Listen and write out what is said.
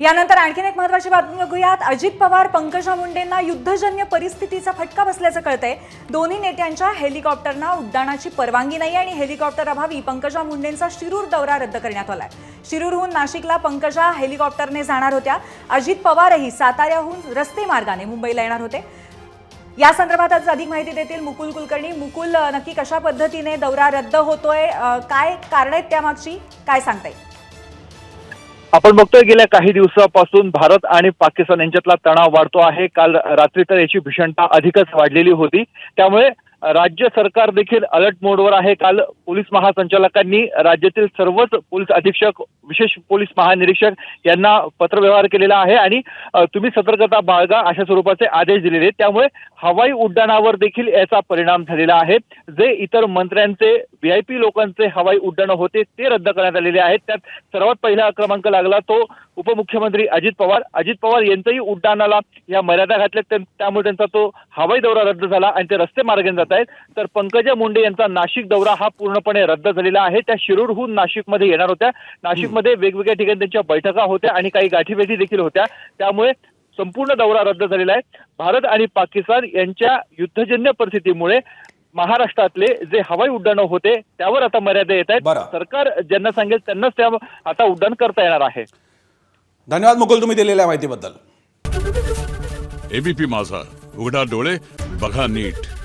यानंतर आणखीन एक महत्वाची बातमी बघूयात. अजित पवार पंकजा मुंडेंना युद्धजन्य परिस्थितीचा फटका बसल्याचं कळतंय. दोन्ही नेत्यांच्या हेलिकॉप्टरना उड्डाणाची परवानगी नाही आणि हेलिकॉप्टर अभावी पंकजा मुंडेंचा शिरूर दौरा रद्द करण्यात आलाय. शिरूरहून नाशिकला पंकजा हेलिकॉप्टरने जाणार होत्या. अजित पवारही साताऱ्याहून रस्ते मार्गाने मुंबईला येणार होते. या संदर्भात आज अधिक माहिती देतील मुकुल कुलकर्णी. मुकुल नक्की कशा पद्धतीने दौरा रद्द होतोय? काय कारण आहेत त्यामागची? काय सांगता येईल आपण बघतोय गेल्या काही दिवसापासून भारत आणि पाकिस्तान यांच्यातला तणाव वाढतो आहे. काल रात्री तर याची भीषणता अधिकच वाढलेली होती. त्यामुळे राज्य सरकार देखील अलर्ट मोडवर आहे. काल पोलीस महासंचालकांनी राज्यातील सर्वच पोलीस अधीक्षक विशेष पोलीस महानिरीक्षक यांना पत्रव्यवहार केलेला आहे आणि तुम्ही सतर्कता बाळगा अशा स्वरूपाचे आदेश दिलेले आहेत. त्यामुळे हवाई उड्डाणावर देखील याचा परिणाम झालेला आहे. जे इतर मंत्र्यांचे व्हीआयपी लोकांचे हवाई उड्डाणं होते ते रद्द करण्यात आलेले आहेत. त्यात सर्वात पहिला क्रमांक लागला तो उपमुख्यमंत्री अजित पवार. अजित पवार यांचंही उड्डाणाला या मर्यादा घातल्या त्यामुळे त्यांचा तो हवाई दौरा रद्द झाला आणि ते रस्ते मार्गाने जात आहेत. तर पंकजा मुंडे यांचा नाशिक दौरा हा पूर्णपणे रद्द झालेला आहे. त्या शिरूरहून नाशिकमध्ये येणार होत्या. नाशिक नाशिकमध्ये वेगवेगळ्या ठिकाणी त्यांच्या बैठका होत्या आणि काही गाठीभेटी देखील होत्या. त्यामुळे संपूर्ण दौरा रद्द झालेला आहे. भारत आणि पाकिस्तान यांच्या युद्धजन्य परिस्थितीमुळे महाराष्ट्रातले जे हवाई उड्डाणं होते त्यावर आता मर्यादा येत आहेत. सरकार ज्यांना सांगेल त्यांनाच त्या आता उड्डाण करता येणार आहे. धन्यवाद मुकुल तुम्ही दिलेल्या माहितीबद्दल. एबीपी माझा. उघडा डोळे बघा नीट.